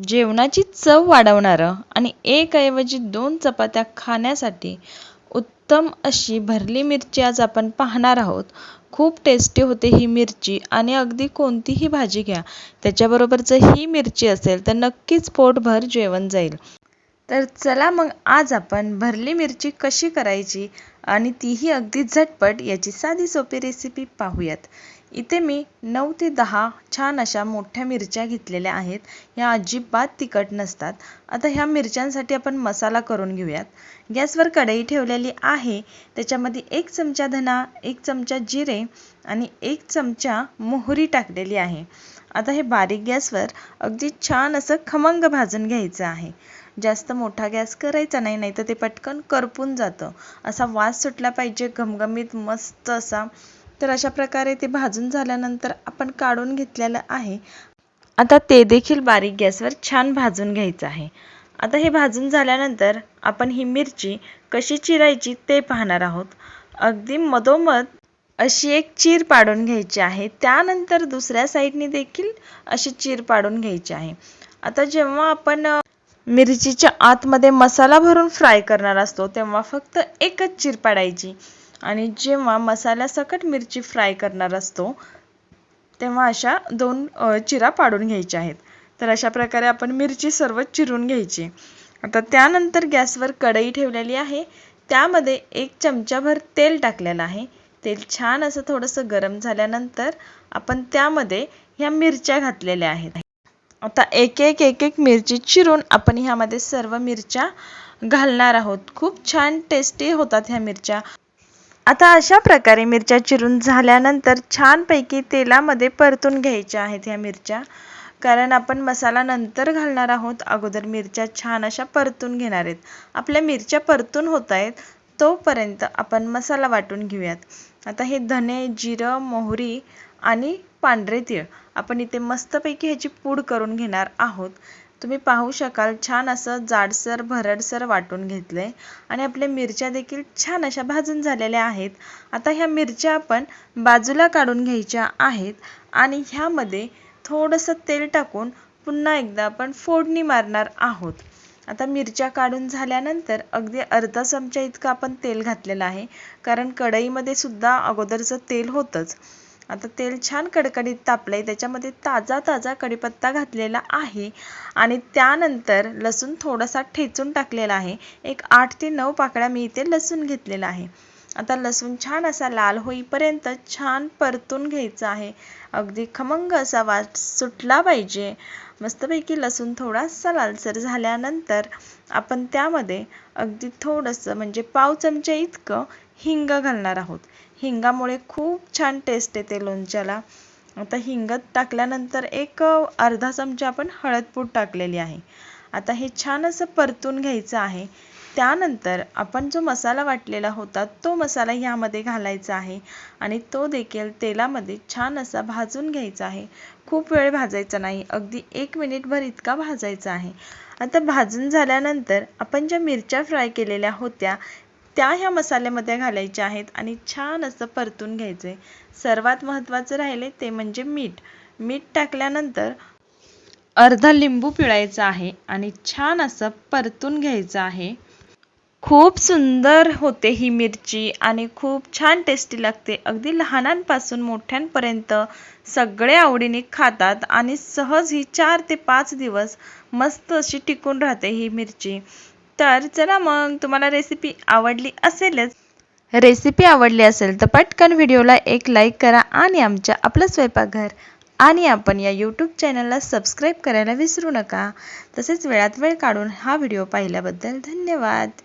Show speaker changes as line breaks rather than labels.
जेवणाची चव वाढवणारं आणि एक ऐवजी दोन चपात्या खाण्यासाठी उत्तम अशी भरली मिरची आज आपण पाहणार आहोत. खूप टेस्टी होते ही मिरची आणि अगदी कोणतीही भाजी घ्या त्याच्याबरोबर जर ही मिरची असेल तर नक्कीच पोटभर जेवण जाईल. तर चला मग आज आपण भरली मिरची कशी करायची आणि तीही अगदी झटपट याची साधी सोपी रेसिपी पाहूयात. इथे मी नऊ ते दहा छान अशा मोठ्या मिरच्या घेतलेल्या आहेत. ह्या अजिबात तिखट नसतात. आता ह्या मिरच्यांसाठी आपण मसाला करून घेऊयात. गॅसवर कढई ठेवलेली आहे. त्याच्यामध्ये एक चमचा धना एक चमचा जिरे आणि एक चमचा मोहरी टाकलेली आहे. आता हे बारीक गॅसवर अगदी छान असं खमंग भाजून घ्यायचं आहे. जास्त मोठा गॅस करायचा नाही नाही तर ते पटकन करपून जातं. असा वास सुटला पाहिजे घमघमीत मस्त असा. तर अशा प्रकारे ते भाजून झाल्यानंतर आपण काढून घेतलेलं आहे. आता ते देखील बारीक गॅसवर छान भाजून घ्यायचं आहे. आता हे भाजून झाल्यानंतर आपण ही मिरची कशी चिरायची ते पाहणार आहोत. अगदी मधोमध अशी एक चीर पाडून घ्यायची आहे. त्यानंतर दुसऱ्या साईडने देखील अशी चीर पाडून घ्यायची आहे. आता जेव्हा आपण मिरचीच्या आतमध्ये मसाला भरून फ्राय करणार असतो तेव्हा फक्त एकच चीर पाडायची आणि जेव्हा मसाल्यासकट मिरची फ्राय करणार असतो तेव्हा अशा दोन चिरा पाडून घ्यायच्या आहेत. तर अशा प्रकारे आपण मिरची सर्व चिरून घ्यायची. आता त्यानंतर गॅसवर कढई ठेवलेली आहे. त्यामध्ये एक चमचाभर तेल टाकलेलं आहे. तेल छान असं थोडंसं गरम झाल्यानंतर आपण त्यामध्ये ह्या मिरच्या घातलेल्या आहेत. आता एक एक एक एक मिरची चिरून आपण ह्यामध्ये सर्व मिरच्या घालणार आहोत. खूप छान टेस्टी होतात ह्या मिरच्या. आता अशा प्रकारे मिरच्या चिरून झाल्यानंतर छानपैकी तेलामध्ये परतून घ्यायच्या आहेत ह्या मिरच्या. कारण आपण मसाला नंतर घालणार आहोत. अगोदर मिरच्या छान अशा परतून घेणार आहेत. आपल्या मिरच्या परतून होत आहेत तोपर्यंत आपण मसाला वाटून घेऊयात. आता हे धने जिरं मोहरी आणि पांढरे तीळ आपण इथे मस्तपैकी ह्याची पूड करून घेणार आहोत. तुम्ही पाहू शकाल छान असं जाडसर भरडसर वाटून घेतलं आहे आणि आपल्या मिरच्या देखील छान अशा भाजून झालेल्या आहेत. आता ह्या मिरच्या आपण बाजूला काढून घ्यायच्या आहेत आणि ह्यामध्ये थोडंसं तेल टाकून पुन्हा एकदा आपण फोडणी मारणार आहोत. आता मिरच्या काढून झाल्यानंतर अगदी अर्धा चमचा इतकं आपण तेल घातलेलं आहे. कारण कढईमध्ये सुद्धा अगोदरचं तेल होतंच. आता तेल छान कडकडीत तापलंय त्याच्यामध्ये ताजा ताजा कढीपत्ता घातलेला आहे. आणि त्यानंतर लसूण थोडासा ठेचून टाकलेला आहे. एक आठ ते नऊ पाकळ्या मी इथे लसूण घेतलेला आहे. आता लसूण छान असा लाल होईपर्यंत छान परतून घ्यायचा आहे. अगदी खमंग असा वास सुटला पाहिजे. मस्तपैकी लसूण थोडासा लालसर झाल्यानंतर आपण त्यामध्ये अगदी थोडंसं म्हणजे पाव चमचा इतकं हिंग घालणार आहोत. हिंगामुळे खूप छान टेस्ट येते लोणच्याला. आता हिंग टाकल्यानंतर एक अर्धा चमचा आपण हळदपूड टाकलेली आहे. आता हे छान असं परतून घ्यायचं आहे. त्यानंतर आपण जो मसाला वाटलेला होता तो मसाला ह्यामध्ये घालायचा आहे. आणि तो देखील तेलामध्ये छान असा भाजून घ्यायचा आहे. खूप वेळ भाजायचा नाही. अगदी एक मिनिटभर इतका भाजायचा आहे. आता भाजून झाल्यानंतर आपण ज्या मिरच्या फ्राय केलेल्या होत्या त्या ह्या मसाल्यामध्ये घालायच्या आहेत आणि छान असं परतून घ्यायचं आहे सर्वात महत्त्वाचं राहिले ते म्हणजे मीठ. मीठ टाकल्यानंतर अर्धा लिंबू पिळायचा आहे आणि छान असं परतून घ्यायचं आहे. खूप सुंदर होते ही मिरची आणि खूप छान टेस्टी लागते. अगदी लहानांपासून मोठ्यांपर्यंत सगळे आवडीने खातात आणि सहज ही चार ते पाच दिवस मस्त अशी टिकून राहते ही मिरची. तर चला मग तुम्हाला रेसिपी आवडली असेलच. रेसिपी आवडली असेल तर पटकन व्हिडिओला एक लाईक करा आणि आमच्या आपलं स्वयंपाकघर आणि आपण या यूट्यूब चॅनलला सबस्क्राईब करायला विसरू नका. तसेच वेळात वेळ काढून हा व्हिडिओ पाहिल्याबद्दल धन्यवाद.